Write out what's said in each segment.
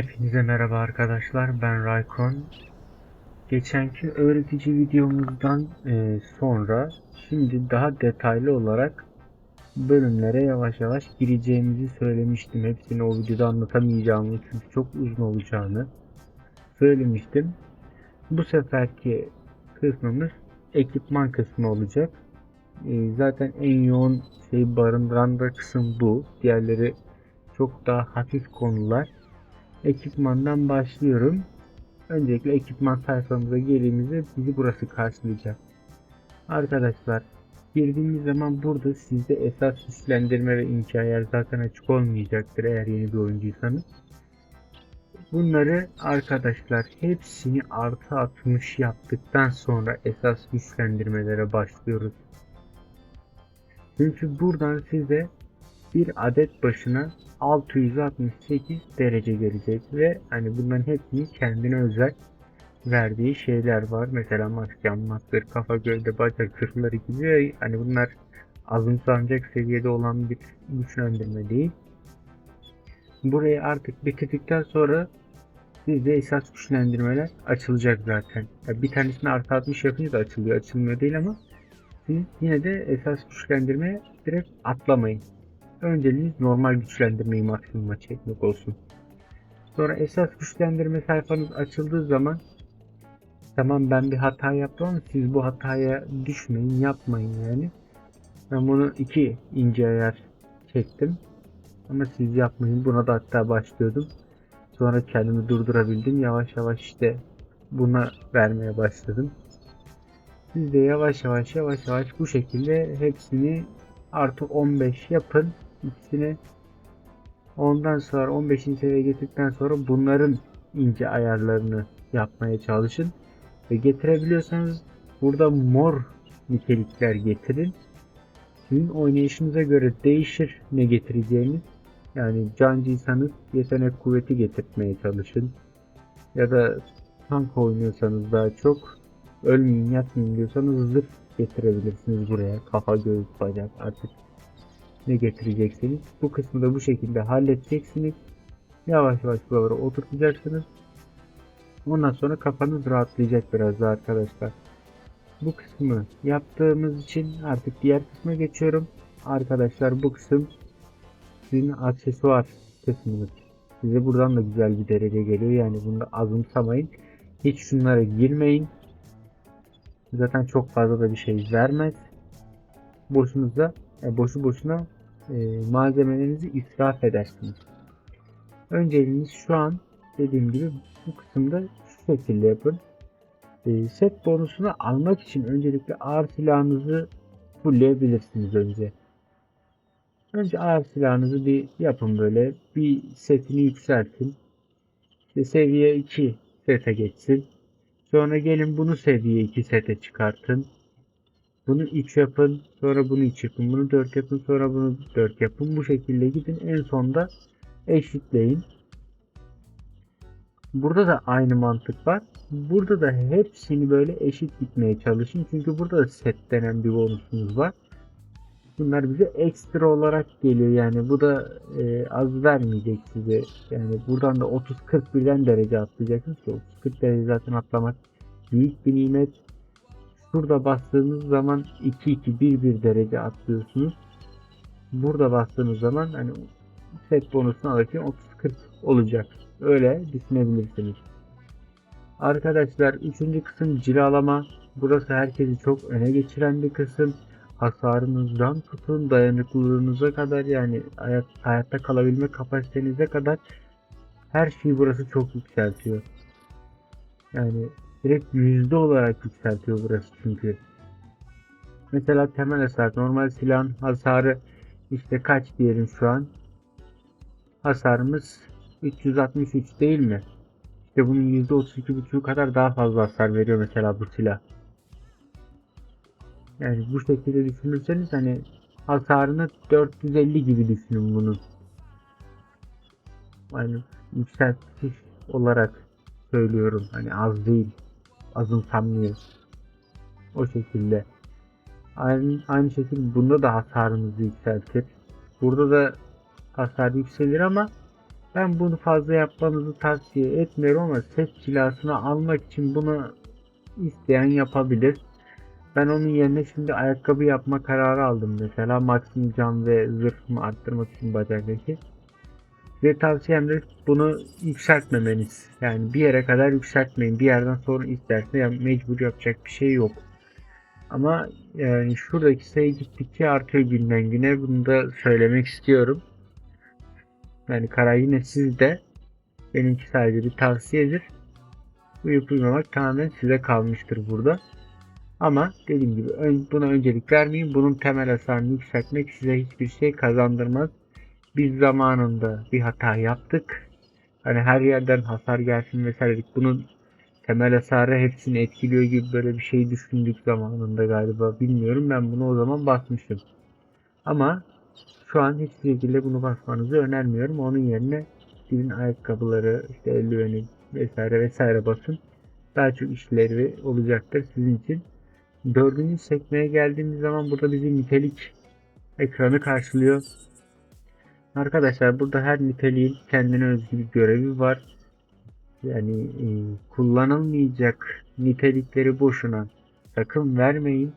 Hepinize merhaba arkadaşlar ben Raykon. Geçenki öğretici videomuzdan e, sonra şimdi daha detaylı olarak bölümlere yavaş yavaş gireceğimizi söylemiştim. Hepsini o videoda anlatamayacağımı çünkü çok uzun olacağını söylemiştim. Bu seferki kısmımız ekipman kısmı olacak. E, zaten en yoğun şey barındıran da kısım bu. Diğerleri çok daha hafif konular ekipmandan başlıyorum. Öncelikle ekipman sayfamıza geldiğimizde bizi burası karşılayacak. Arkadaşlar girdiğimiz zaman burada sizde esas güçlendirme ve inşa zaten açık olmayacaktır eğer yeni bir oyuncuysanız. Bunları arkadaşlar hepsini artı 60 yaptıktan sonra esas güçlendirmelere başlıyoruz. Çünkü buradan size bir adet başına 668 derece gelecek ve hani bunların hepsinin kendine özel verdiği şeyler var. Mesela masken, masker, kafa, gövde, bacak, sırtları gibi hani bunlar azımsanacak seviyede olan bir güçlendirme değil. Burayı artık bitirdikten sonra sizde esas güçlendirmeler açılacak zaten. Ya bir tanesini artı 60 yapınca da açılıyor. Açılmıyor değil ama siz yine de esas güçlendirmeye direkt atlamayın. Önceliğiniz normal güçlendirmeyi maksimuma çekmek olsun. Sonra esas güçlendirme sayfanız açıldığı zaman tamam ben bir hata yaptım ama siz bu hataya düşmeyin yapmayın yani. Ben bunu iki ince ayar çektim. Ama siz yapmayın. Buna da hatta başlıyordum. Sonra kendimi durdurabildim. Yavaş yavaş işte buna vermeye başladım. Siz de yavaş yavaş yavaş yavaş bu şekilde hepsini artı 15 yapın. İkisini ondan sonra 15. seviyeye getirdikten sonra bunların ince ayarlarını yapmaya çalışın. Ve getirebiliyorsanız burada mor nitelikler getirin. Sizin oynayışınıza göre değişir ne getireceğiniz. Yani cancıysanız yetenek kuvveti getirtmeye çalışın. Ya da tank oynuyorsanız daha çok ölmeyin yatmayın diyorsanız zırh getirebilirsiniz buraya. Kafa, göğüs, bacak artık ne getireceksiniz. Bu kısmı da bu şekilde halledeceksiniz. Yavaş yavaş buralara oturtacaksınız. Ondan sonra kafanız rahatlayacak biraz daha arkadaşlar. Bu kısmı yaptığımız için artık diğer kısma geçiyorum. Arkadaşlar bu kısım sizin aksesuar kısmınız. Size buradan da güzel bir derece geliyor. Yani bunu da azımsamayın. Hiç şunlara girmeyin. Zaten çok fazla da bir şey vermez. Boşunuza, e, boşu boşuna e, malzemelerinizi israf edersiniz. Önceliğiniz şu an dediğim gibi bu kısımda şu şekilde yapın. E, set bonusunu almak için öncelikle ağır silahınızı fullleyebilirsiniz önce. Önce ağır silahınızı bir yapın böyle. Bir setini yükseltin. İşte seviye 2 sete geçsin. Sonra gelin bunu seviye 2 sete çıkartın. Bunu 3 yapın. Sonra bunu 3 yapın. Bunu 4 yapın. Sonra bunu 4 yapın. Bu şekilde gidin. En sonda eşitleyin. Burada da aynı mantık var. Burada da hepsini böyle eşit gitmeye çalışın. Çünkü burada da set denen bir bonusunuz var. Bunlar bize ekstra olarak geliyor. Yani bu da e, az vermeyecek size. Yani buradan da 30-40 birden derece atlayacaksınız ki 30-40 derece zaten atlamak büyük bir nimet. Şurada bastığınız zaman 2-2-1-1 derece atlıyorsunuz. Burada bastığınız zaman hani set bonusunu alırken 30-40 olacak. Öyle düşünebilirsiniz. Arkadaşlar üçüncü kısım cilalama. Burası herkesi çok öne geçiren bir kısım. Hasarınızdan tutun dayanıklılığınıza kadar yani hayat, hayatta kalabilme kapasitenize kadar her şeyi burası çok yükseltiyor. Yani direkt yüzde olarak yükseltiyor burası çünkü. Mesela temel hasar normal silahın hasarı işte kaç diyelim şu an. Hasarımız 363 değil mi? İşte bunun %32.5'u kadar daha fazla hasar veriyor mesela bu silah. Yani bu şekilde düşünürseniz hani hasarını 450 gibi düşünün bunu. Yani yükseltiş olarak söylüyorum. Hani az değil. Azımsanmıyor. O şekilde. Aynı, aynı şekilde bunda da hasarınızı yükseltir. Burada da hasar yükselir ama Ben bunu fazla yapmanızı tavsiye etmiyorum ama set silahını almak için bunu isteyen yapabilir. Ben onun yerine şimdi ayakkabı yapma kararı aldım mesela. Maksimum can ve zırhımı arttırmak için bacaktaki. Ve tavsiyem de bunu yükseltmemeniz. Yani bir yere kadar yükseltmeyin. Bir yerden sonra isterse yani mecbur yapacak bir şey yok. Ama yani şuradaki sayı gittikçe artıyor günden güne. Bunu da söylemek istiyorum. Yani karar yine sizde. Benimki sadece bir tavsiyedir. Uyup uyumamak tamamen size kalmıştır burada. Ama dediğim gibi buna öncelik vermeyin. Bunun temel hasarını yükseltmek size hiçbir şey kazandırmaz. Biz zamanında bir hata yaptık. Hani her yerden hasar gelsin vesaire. Bunun temel hasarı hepsini etkiliyor gibi böyle bir şey düşündük zamanında galiba. Bilmiyorum ben bunu o zaman basmıştım. Ama şu an hiçbir şekilde bunu basmanızı önermiyorum. Onun yerine sizin ayakkabıları, işte eldiveni vesaire vesaire basın. Daha çok işlevi olacaktır sizin için. Dördüncü sekmeye geldiğimiz zaman burada bizi nitelik ekranı karşılıyor. Arkadaşlar burada her niteliğin kendine özgü bir görevi var. Yani e, kullanılmayacak nitelikleri boşuna sakın vermeyin.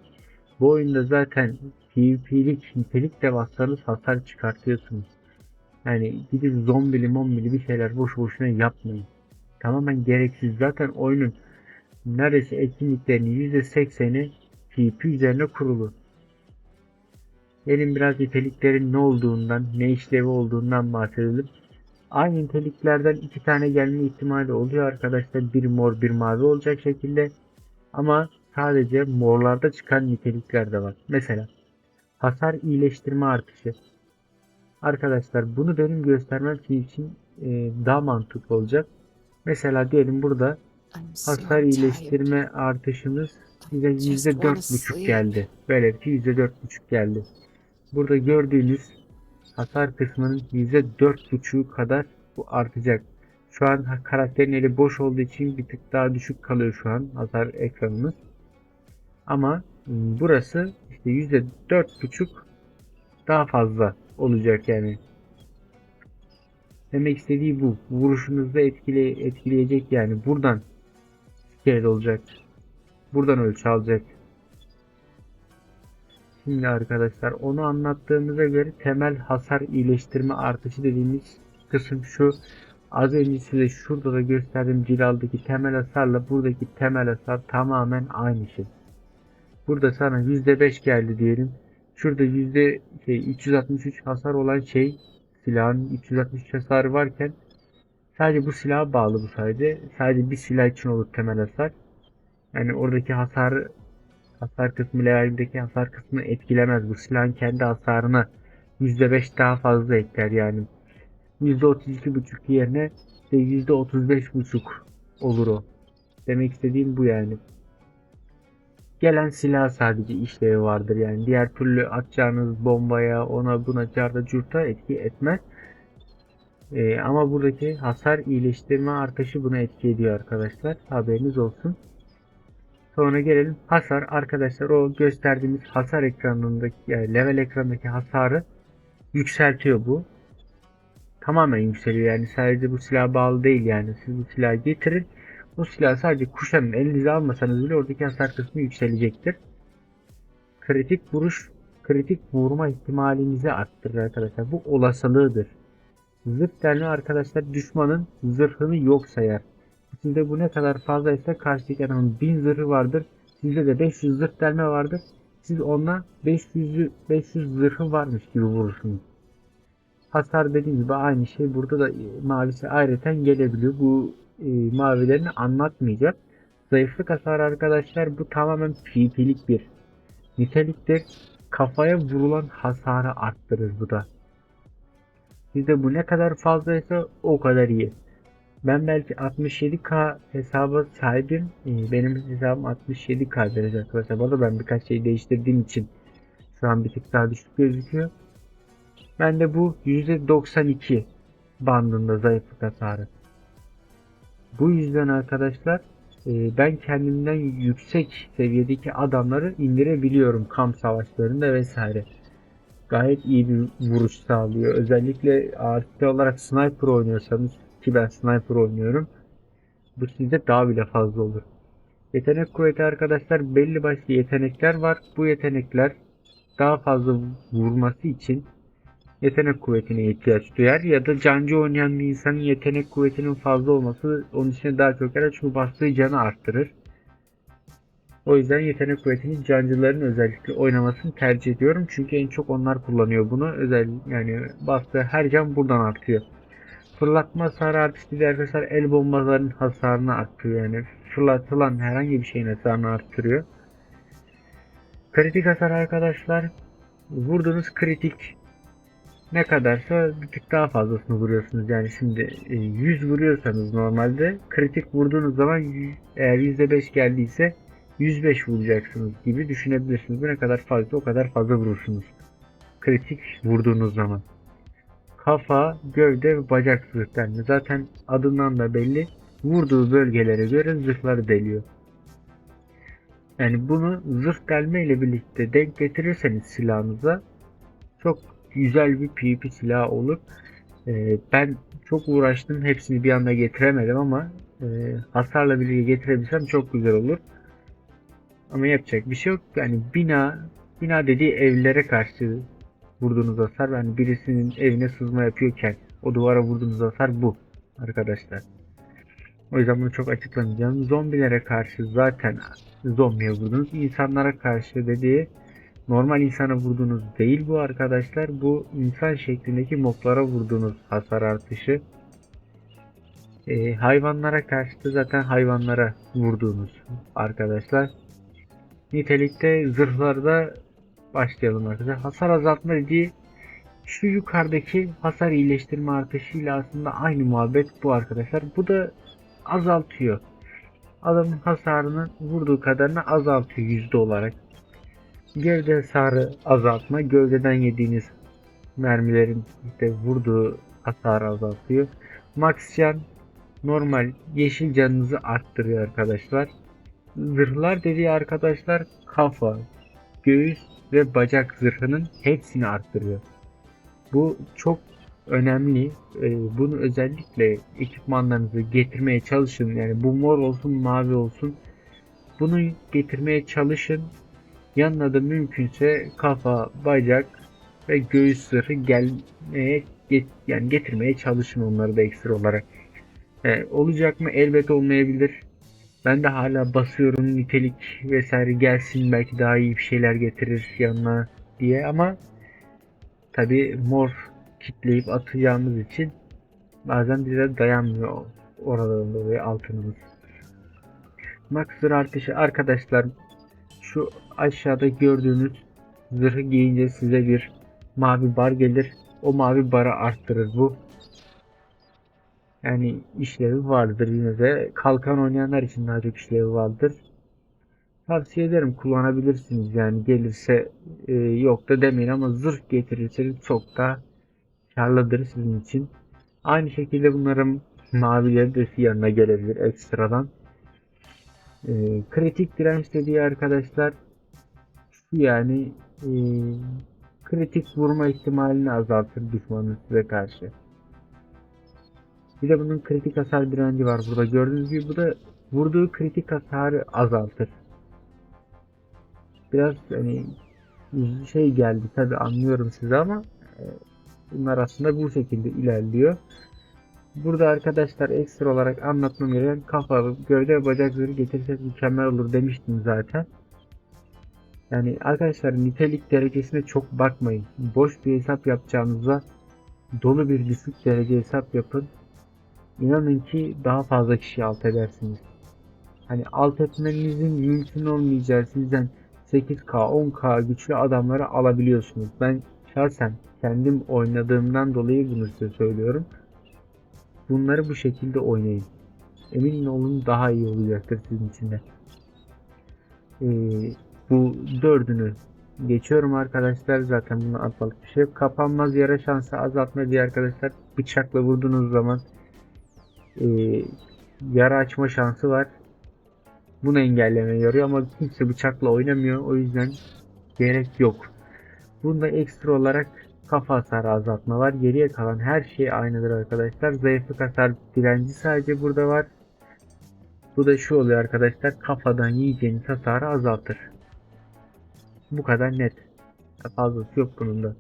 Bu oyunda zaten PvP'lik nitelik de bassanız hasar çıkartıyorsunuz. Yani gidip zombili mombili bir şeyler boş boşuna yapmayın. Tamamen gereksiz. Zaten oyunun neredeyse etkinliklerinin %80'i PvP üzerine kurulu. Gelin biraz niteliklerin ne olduğundan, ne işlevi olduğundan bahsedelim. Aynı niteliklerden iki tane gelme ihtimali oluyor arkadaşlar. Bir mor bir mavi olacak şekilde. Ama sadece morlarda çıkan nitelikler de var. Mesela hasar iyileştirme artışı. Arkadaşlar bunu benim göstermem için e, daha mantıklı olacak. Mesela diyelim burada hasar iyileştirme artışımız bize yüzde dört buçuk geldi. Böyle ki yüzde dört buçuk geldi. Burada gördüğünüz hasar kısmının yüzde dört buçuğu kadar bu artacak. Şu an karakterin eli boş olduğu için bir tık daha düşük kalıyor şu an hasar ekranımız. Ama m, burası işte yüzde dört buçuk daha fazla olacak yani. Demek istediği bu. Vuruşunuzda etkile, etkileyecek yani. Buradan scale olacak. Buradan ölçü alacak. Şimdi arkadaşlar onu anlattığımıza göre temel hasar iyileştirme artışı dediğimiz kısım şu. Az önce size şurada da gösterdiğim cilaldaki temel hasarla buradaki temel hasar tamamen aynı şey. Burada sana %5 geldi diyelim. Şurada yüzde şey, 363 hasar olan şey silahın 363 hasarı varken sadece bu silaha bağlı bu sadece. Sadece bir silah için olur temel hasar. Yani oradaki hasarı hasar kısmı levelindeki hasar kısmını etkilemez. Bu silahın kendi hasarına %5 daha fazla ekler yani. %32.5 yerine işte %35.5 olur o. Demek istediğim bu yani. Gelen silah sadece işlevi vardır yani. Diğer türlü atacağınız bombaya ona buna carda curta etki etmez. Ee, ama buradaki hasar iyileştirme artışı buna etki ediyor arkadaşlar. Haberiniz olsun. Sonra gelelim hasar. Arkadaşlar o gösterdiğimiz hasar ekranındaki yani level ekranındaki hasarı yükseltiyor bu. Tamamen yükseliyor yani sadece bu silah bağlı değil yani. Siz bu silahı getirin. Bu silahı sadece kuşanın elinize almasanız bile oradaki hasar kısmı yükselecektir. Kritik vuruş, kritik vurma ihtimalinizi arttırır arkadaşlar. Bu olasılığıdır. Zırh delme arkadaşlar düşmanın zırhını yok sayar. Sizde bu ne kadar fazlaysa karşıdaki adamın 1000 zırhı vardır. Sizde de 500 zırh delme vardır. Siz onunla 500 500 zırhı varmış gibi vurursunuz. Hasar dediğim gibi aynı şey burada da e, mavisi ayrıten gelebiliyor. Bu e, mavilerini anlatmayacak. Zayıflık hasarı arkadaşlar bu tamamen PvP'lik bir niteliktir. Kafaya vurulan hasarı arttırır bu da. Sizde bu ne kadar fazlaysa o kadar iyi. Ben belki 67k hesaba sahibim. Ee, Benim hesabım 67k derece arkadaşlar. Bu arada ben birkaç şey değiştirdiğim için şu an bir tık daha düşük gözüküyor. Ben de bu %92 bandında zayıflık hasarı. Bu yüzden arkadaşlar e, ben kendimden yüksek seviyedeki adamları indirebiliyorum kamp savaşlarında vesaire. gayet iyi bir vuruş sağlıyor. Özellikle artı olarak sniper oynuyorsanız ki ben sniper oynuyorum. Bu sizde daha bile fazla olur. Yetenek kuvveti arkadaşlar belli başlı yetenekler var. Bu yetenekler daha fazla vurması için yetenek kuvvetine ihtiyaç duyar ya da cancı oynayan bir insanın yetenek kuvvetinin fazla olması onun için daha çok yarar çünkü bastığı canı arttırır. O yüzden yetenek kuvvetini cancıların özellikle oynamasını tercih ediyorum. Çünkü en çok onlar kullanıyor bunu. Özel yani bastığı her can buradan artıyor. Fırlatma hasarı artışı dediği arkadaşlar el bombaların hasarını arttırıyor. Yani fırlatılan herhangi bir şeyin hasarını arttırıyor. Kritik hasar arkadaşlar vurduğunuz kritik ne kadarsa bir tık daha fazlasını vuruyorsunuz. Yani şimdi e, 100 vuruyorsanız normalde kritik vurduğunuz zaman eğer %5 geldiyse 105 vuracaksınız gibi düşünebilirsiniz. Bu ne kadar fazla o kadar fazla vurursunuz. Kritik vurduğunuz zaman. Kafa, gövde ve bacak zırhlarını zaten adından da belli. Vurduğu bölgelere göre zırhları deliyor. Yani bunu zırh delme ile birlikte denk getirirseniz silahınıza çok güzel bir PvP silahı olur. Ee, ben çok uğraştım. Hepsini bir anda getiremedim ama e, hasarla birlikte getirebilsem çok güzel olur. Ama yapacak bir şey yok. Yani bina, bina dediği evlere karşı vurduğunuz hasar. Yani birisinin evine sızma yapıyorken o duvara vurduğunuz hasar bu arkadaşlar. O yüzden bunu çok açıklamayacağım. Zombilere karşı zaten zombiye vurdunuz. İnsanlara karşı dediği normal insana vurduğunuz değil bu arkadaşlar. Bu insan şeklindeki moblara vurduğunuz hasar artışı. Ee, hayvanlara karşı da zaten hayvanlara vurduğunuz arkadaşlar. Nitelikte zırhlarda başlayalım arkadaşlar. Hasar azaltma dediği şu yukarıdaki hasar iyileştirme artışıyla aslında aynı muhabbet bu arkadaşlar. Bu da azaltıyor. Adamın hasarını vurduğu kadarını azaltıyor yüzde olarak. Gövde hasarı azaltma. Gövdeden yediğiniz mermilerin işte vurduğu hasarı azaltıyor. Max can normal yeşil canınızı arttırıyor arkadaşlar. Zırhlar dediği arkadaşlar kafa, göğüs ve bacak zırhının hepsini arttırıyor. Bu çok önemli. Ee, bunu özellikle ekipmanlarınızı getirmeye çalışın. Yani bu mor olsun mavi olsun. Bunu getirmeye çalışın. Yanına da mümkünse kafa, bacak ve göğüs zırhı gelmeye get- yani getirmeye çalışın onları da ekstra olarak. Ee, olacak mı? Elbet olmayabilir. Ben de hala basıyorum nitelik vesaire gelsin belki daha iyi bir şeyler getirir yanına diye ama tabi mor kitleyip atacağımız için bazen bize dayanmıyor oradan dolayı altınımız. Max zırh artışı arkadaşlar şu aşağıda gördüğünüz zırhı giyince size bir mavi bar gelir. O mavi barı arttırır bu. Yani işlevi vardır yine de. Kalkan oynayanlar için daha çok işlevi vardır. Tavsiye ederim kullanabilirsiniz yani gelirse e, yok da demeyin ama zırh getirirseniz çok da karlıdır sizin için. Aynı şekilde bunların mavileri de yanına gelebilir ekstradan. E, kritik direnç dediği arkadaşlar şu yani e, kritik vurma ihtimalini azaltır düşmanın size karşı. Bir de bunun kritik hasar direnci var burada. Gördüğünüz gibi bu da vurduğu kritik hasarı azaltır. Biraz hani şey geldi tabi anlıyorum size ama e, bunlar aslında bu şekilde ilerliyor. Burada arkadaşlar ekstra olarak anlatmam gereken kafa, gövde ve bacak zırhı getirsek mükemmel olur demiştim zaten. Yani arkadaşlar nitelik derecesine çok bakmayın. Boş bir hesap yapacağınıza dolu bir düşük derece hesap yapın. İnanın ki daha fazla kişi alt edersiniz. Hani alt etmenizin mümkün olmayacağı sizden 8K 10K güçlü adamları alabiliyorsunuz. Ben şahsen kendim oynadığımdan dolayı bunu size söylüyorum. Bunları bu şekilde oynayın. Emin olun daha iyi olacaktır sizin için de. Ee, bu dördünü geçiyorum arkadaşlar. Zaten bunu atmalık bir şey. Kapanmaz yara şansı azaltma diye arkadaşlar. Bıçakla vurduğunuz zaman e, yara açma şansı var. Bunu engellemeye yarıyor ama kimse bıçakla oynamıyor. O yüzden gerek yok. Bunda ekstra olarak kafa hasarı azaltma var. Geriye kalan her şey aynıdır arkadaşlar. Zayıflık hasar direnci sadece burada var. Bu da şu oluyor arkadaşlar. Kafadan yiyeceğiniz hasarı azaltır. Bu kadar net. Fazlası yok bunun da.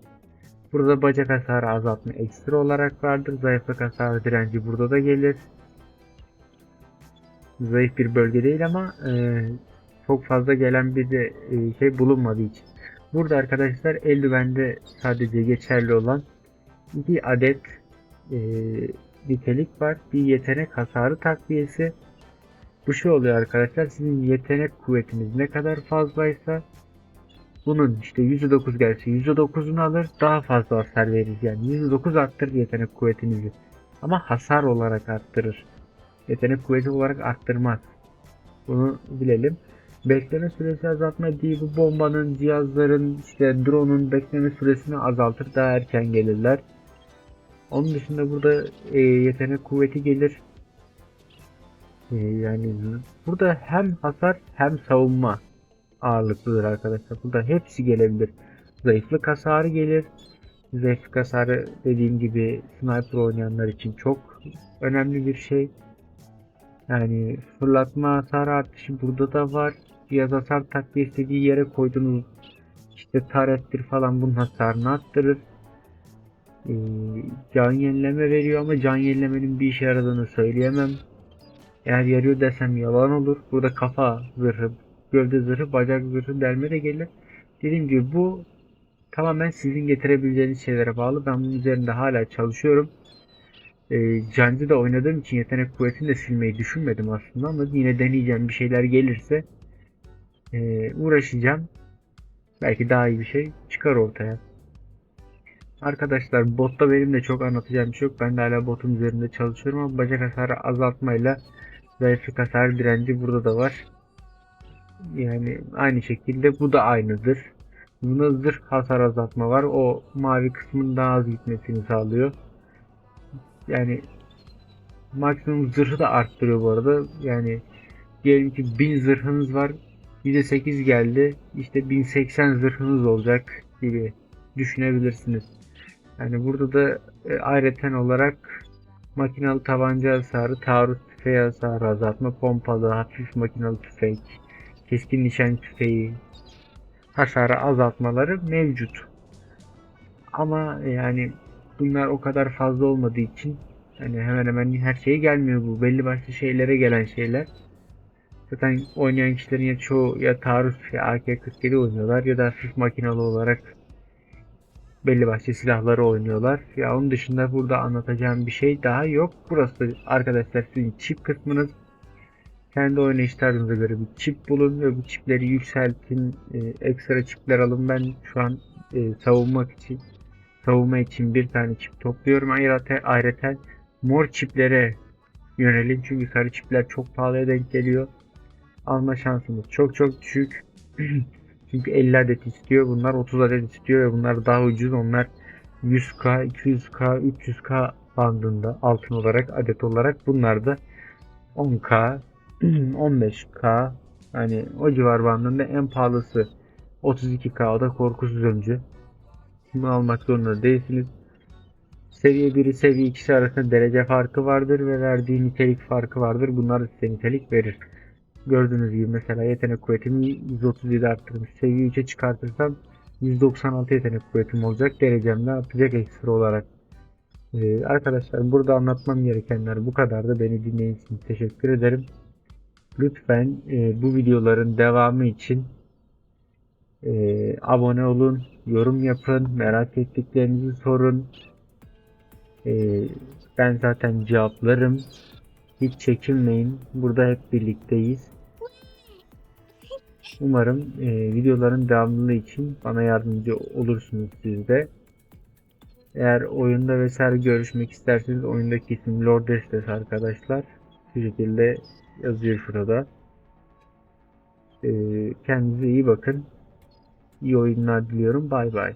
Burada bacak hasarı azaltma ekstra olarak vardır. Zayıflık hasarı direnci burada da gelir. Zayıf bir bölge değil ama e, çok fazla gelen bir de e, şey bulunmadığı için. Burada arkadaşlar eldivende sadece geçerli olan iki adet e, nitelik var. Bir yetenek hasarı takviyesi. Bu şey oluyor arkadaşlar. Sizin yetenek kuvvetiniz ne kadar fazlaysa bunun işte %9 gelse %9'unu alır daha fazla hasar verir. Yani %9 arttırır yetenek kuvvetinizi. Ama hasar olarak arttırır. Yetenek kuvveti olarak arttırmaz. Bunu bilelim. Bekleme süresi azaltma değil bu bombanın, cihazların, işte drone'un bekleme süresini azaltır daha erken gelirler. Onun dışında burada e, yetenek kuvveti gelir. E, yani burada hem hasar hem savunma ağırlıklıdır arkadaşlar. Burada hepsi gelebilir. Zayıflık hasarı gelir. Zayıflık hasarı dediğim gibi sniper oynayanlar için çok önemli bir şey. Yani fırlatma hasar artışı burada da var. Cihaz hasar takviye istediği yere koyduğunuz işte tarettir falan bunun hasarını arttırır. Ee, can yenileme veriyor ama can yenilemenin bir işe yaradığını söyleyemem. Eğer yarıyor desem yalan olur. Burada kafa zırhı, gövde zırhı, bacak zırhı delme de gelir. Dediğim gibi bu tamamen sizin getirebileceğiniz şeylere bağlı. Ben bunun üzerinde hala çalışıyorum. E, Cancı da oynadığım için yetenek kuvvetini de silmeyi düşünmedim aslında ama yine deneyeceğim bir şeyler gelirse e, uğraşacağım. Belki daha iyi bir şey çıkar ortaya. Arkadaşlar botta benim de çok anlatacağım bir şey yok. Ben de hala botun üzerinde çalışıyorum ama bacak hasarı azaltmayla zayıflık hasar direnci burada da var. Yani aynı şekilde bu da aynıdır. Bunda zırh hasar azaltma var. O mavi kısmın daha az gitmesini sağlıyor. Yani maksimum zırhı da arttırıyor bu arada. Yani diyelim ki 1000 zırhınız var. %8 geldi. İşte 1080 zırhınız olacak gibi düşünebilirsiniz. Yani burada da e, ayreten olarak makinalı tabanca hasarı, taarruz tüfeği hasarı azaltma, pompalı, hafif makinalı tüfek, keskin nişan tüfeği hasarı azaltmaları mevcut. Ama yani bunlar o kadar fazla olmadığı için hani hemen hemen her şeye gelmiyor bu. Belli başlı şeylere gelen şeyler. Zaten oynayan kişilerin ya çoğu ya taarruz ya AK-47 oynuyorlar ya da hafif makinalı olarak belli başlı silahları oynuyorlar. Ya onun dışında burada anlatacağım bir şey daha yok. Burası arkadaşlar sizin çip kısmınız. Kendi oynayış tarzınıza göre bir çip bulun ve bu çipleri yükseltin. E, ekstra çipler alın. Ben şu an e, savunmak için savunma için bir tane çip topluyorum. Ayrıca, ayrıca mor çiplere yönelin. Çünkü sarı çipler çok pahalıya denk geliyor. Alma şansımız çok çok düşük. Çünkü 50 adet istiyor. Bunlar 30 adet istiyor ve bunlar daha ucuz. Onlar 100k, 200k, 300k bandında altın olarak adet olarak bunlar da 10k, 15k hani o civar bandında en pahalısı 32k o da korkusuz öncü. Bunu almak zorunda değilsiniz. Seviye 1'i seviye 2'si arasında derece farkı vardır ve verdiği nitelik farkı vardır. Bunlar size nitelik verir. Gördüğünüz gibi mesela yetenek kuvvetimi 137 arttırmış. Seviye 3'e çıkartırsam 196 yetenek kuvvetim olacak. Derecem de artacak ekstra olarak. Ee, arkadaşlar burada anlatmam gerekenler bu kadar da beni dinlediğiniz için teşekkür ederim. Lütfen e, bu videoların devamı için e, abone olun, yorum yapın, merak ettiklerinizi sorun. E, ben zaten cevaplarım. Hiç çekinmeyin. Burada hep birlikteyiz. Umarım e, videoların devamlılığı için bana yardımcı olursunuz siz de. Eğer oyunda vesaire görüşmek isterseniz oyundaki isim Lord Estes arkadaşlar. Bu şekilde yazıyor şurada. E, kendinize iyi bakın. İyi oyunlar diliyorum. Bay bay.